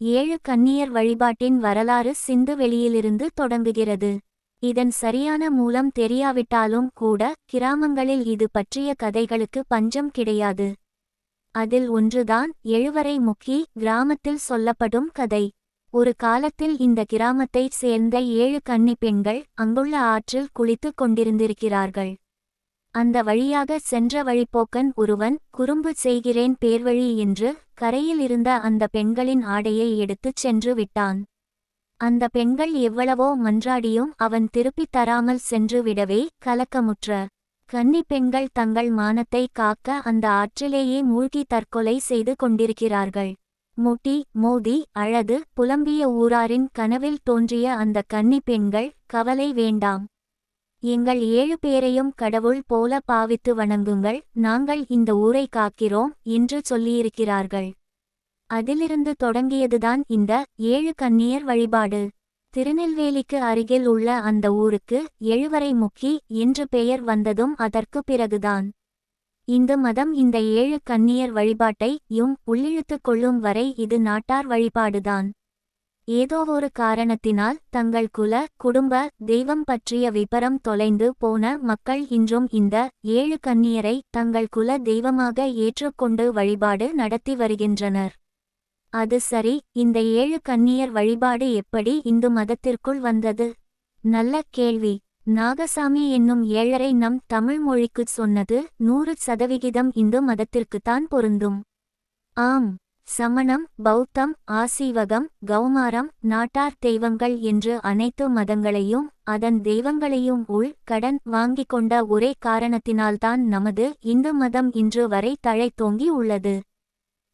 ஏழு கன்னியர் வழிபாட்டின் வரலாறு சிந்து வெளியிலிருந்து தொடங்குகிறது. இதன் சரியான மூலம் தெரியாவிட்டாலும் கூட கிராமங்களில் இது பற்றிய கதைகளுக்கு பஞ்சம் கிடையாது. அதில் ஒன்றுதான் எழுவரை முக்கி கிராமத்தில் சொல்லப்படும் கதை. ஒரு காலத்தில் இந்த கிராமத்தைச் சேர்ந்த ஏழு கன்னி பெண்கள் அங்குள்ள ஆற்றில் குளித்துக் கொண்டிருந்திருக்கிறார்கள். அந்த வழியாக சென்ற வழிப்போக்கன் ஒருவன் குறும்பு செய்கிறேன் பேர்வழி என்று கரையில் இருந்த அந்த பெண்களின் ஆடையை எடுத்துச் சென்று விட்டான். அந்த பெண்கள் எவ்வளவோ மன்றாடியும் அவன் திருப்பித் தராமல் சென்று விடவே கலக்கமுற்ற கன்னி பெண்கள் தங்கள் மானத்தை காக்க அந்த ஆற்றிலேயே மூழ்கி தற்கொலை செய்து கொண்டிருக்கிறார்கள். முட்டி மோதி அழது புலம்பிய ஊராரின் கனவில் தோன்றிய அந்த கன்னி பெண்கள் கவலை வேண்டாம். எங்கள் ஏழு பேரையும் கடவுள் போல பாவித்து வணங்குங்கள் நாங்கள் இந்த ஊரை காக்கிறோம் என்று சொல்லியிருக்கிறார்கள். அதிலிருந்து தொடங்கியதுதான் இந்த ஏழு கன்னியர் வழிபாடு. திருநெல்வேலிக்கு அருகில் உள்ள அந்த ஊருக்கு எழுவரை முக்கி என்று பெயர் வந்ததும் அதற்கு பிறகுதான். இந்து மதம் இந்த ஏழு கன்னியர் வழிபாட்டை யும் உள்ளிழுத்துக் கொள்ளும் வரை இது நாட்டார் வழிபாடுதான். ஏதோவொரு காரணத்தினால் தங்கள் குல குடும்ப தெய்வம் பற்றிய விபரம் தொலைந்து போன மக்கள் இன்றும் இந்த ஏழு கன்னியரை தங்கள் குல தெய்வமாக ஏற்றுக்கொண்டு வழிபாடு நடத்தி வருகின்றனர். அது சரி இந்த ஏழு கன்னியர் வழிபாடு எப்படி இந்து மதத்திற்குள் வந்தது? நல்ல கேள்வி. நாகசாமி என்னும் ஏழரை நம் தமிழ் மொழிக்குச் சொன்னது நூறு சதவிகிதம் இந்து மதத்திற்குத்தான் பொருந்தும். ஆம். சமணம் பௌத்தம் ஆசீவகம் கௌமாரம் நாட்டார் தெய்வங்கள் என்று அனைத்து மதங்களையும் அதன் தெய்வங்களையும் உள் கடன் வாங்கிக் கொண்ட ஒரே காரணத்தினால்தான் நமது இந்து மதம் இன்று வரை தழைத்தோங்கி உள்ளது.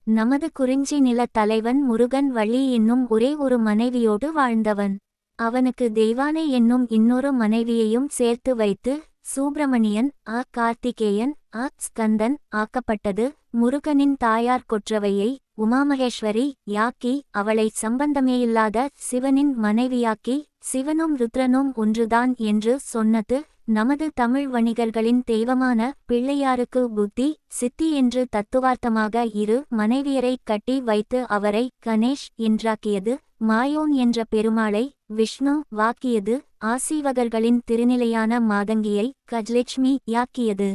நமது குறிஞ்சி நில தலைவன் முருகன் வள்ளி என்னும் ஒரே ஒரு மனைவியோடு வாழ்ந்தவன். அவனுக்கு தெய்வானை என்னும் இன்னொரு மனைவியையும் சேர்த்து வைத்து சூப்பிரமணியன் அ கார்த்திகேயன் அ ஸ்கந்தன் ஆக்கப்பட்டது முருகனின் தாயார் கொற்றவையை உமாமகேஸ்வரி யாக்கி அவளை சம்பந்தமேயில்லாத சிவனின் மனைவியாக்கி சிவனும் ருத்ரனும் ஒன்றுதான் என்று சொன்னது நமது தமிழ் வணிகர்களின் தெய்வமான பிள்ளையாருக்கு புத்தி சித்தி என்று தத்துவார்த்தமாக இரு மனைவியரைக் கட்டி வைத்து அவரை கணேஷ் என்றாக்கியது மாயோன் என்ற பெருமாளை விஷ்ணு வாக்கியது ஆசீவகர்களின் திருநிலையான மாதங்கியை கஜலட்சுமி யாக்கியது.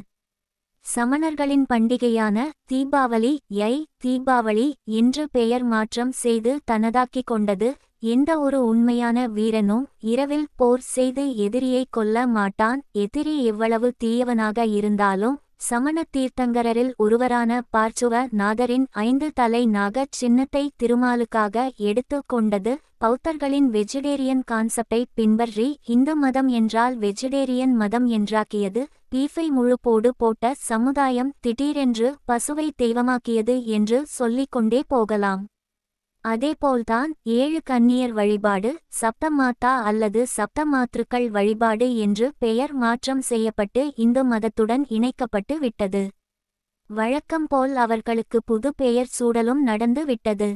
சமணர்களின் பண்டிகையான தீபாவளி யை தீபாவளி என்று பெயர் மாற்றம் செய்து தனதாக்கிக் கொண்டது. எந்த ஒரு உண்மையான வீரனும் இரவில் போர் செய்து எதிரியை கொல்ல மாட்டான். எதிரி எவ்வளவு தீயவனாக இருந்தாலும் சமண தீர்த்தங்கரரில் ஒருவரான பார்ச்சுவ நாதரின் ஐந்து தலை நாகச் சின்னத்தை திருமாலுக்காக எடுத்து கொண்டது பௌத்தர்களின் வெஜிடேரியன் கான்செப்டை பின்பற்றி இந்து மதம் என்றால் வெஜிடேரியன் மதம் என்றாக்கியது பீஃபை முழுப்போடு போட்ட சமுதாயம் திடீரென்று பசுவை தெய்வமாக்கியது என்று சொல்லிக்கொண்டே போகலாம். அதேபோல்தான் ஏழு கன்னியர் வழிபாடு சப்தமாத்தா அல்லது சப்தமாத்ருக்கள் வழிபாடு என்று பெயர் மாற்றம் செய்யப்பட்டு இந்து மதத்துடன் இணைக்கப்பட்டு விட்டது. வழக்கம் போல் அவர்களுக்கு புது பெயர் சூடலும் நடந்து விட்டது.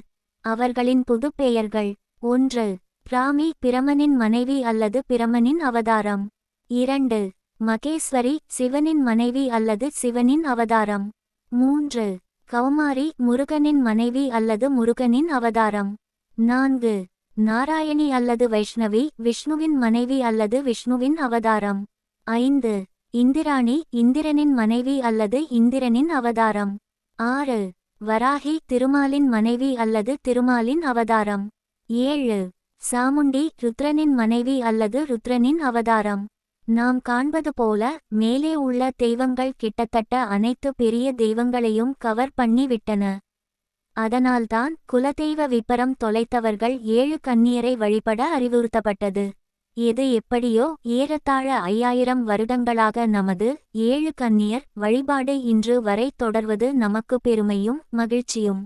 அவர்களின் புது பெயர்கள் ஒன்று பிராமி பிரமனின் மனைவி அல்லது பிரமனின் அவதாரம். இரண்டு மகேஸ்வரி சிவனின் மனைவி அல்லது சிவனின் அவதாரம். மூன்று கௌமாரி முருகனின் மனைவி அல்லது முருகனின் அவதாரம். நான்கு. நாராயணி அல்லது வைஷ்ணவி விஷ்ணுவின் மனைவி அல்லது விஷ்ணுவின் அவதாரம். ஐந்து. இந்திராணி இந்திரனின் மனைவி அல்லது இந்திரனின் அவதாரம். ஆறு. வராகி திருமாலின் மனைவி அல்லது திருமாலின் அவதாரம். ஏழு. சாமுண்டி ருத்ரனின் மனைவி அல்லது ருத்ரனின் அவதாரம். நாம் காண்பது போல மேலே உள்ள தெய்வங்கள் கிட்டத்தட்ட அனைத்து பெரிய தெய்வங்களையும் கவர் பண்ணிவிட்டன அதனால்தான் குலதெய்வ விபரம் தொலைத்தவர்கள் ஏழு கன்னியரை வழிபட அறிவுறுத்தப்பட்டது. எது எப்படியோ ஏறத்தாழ ஐயாயிரம் வருடங்களாக நமது ஏழு கன்னியர் வழிபாடு இன்று வரை தொடர்வது நமக்கு பெருமையும் மகிழ்ச்சியும்.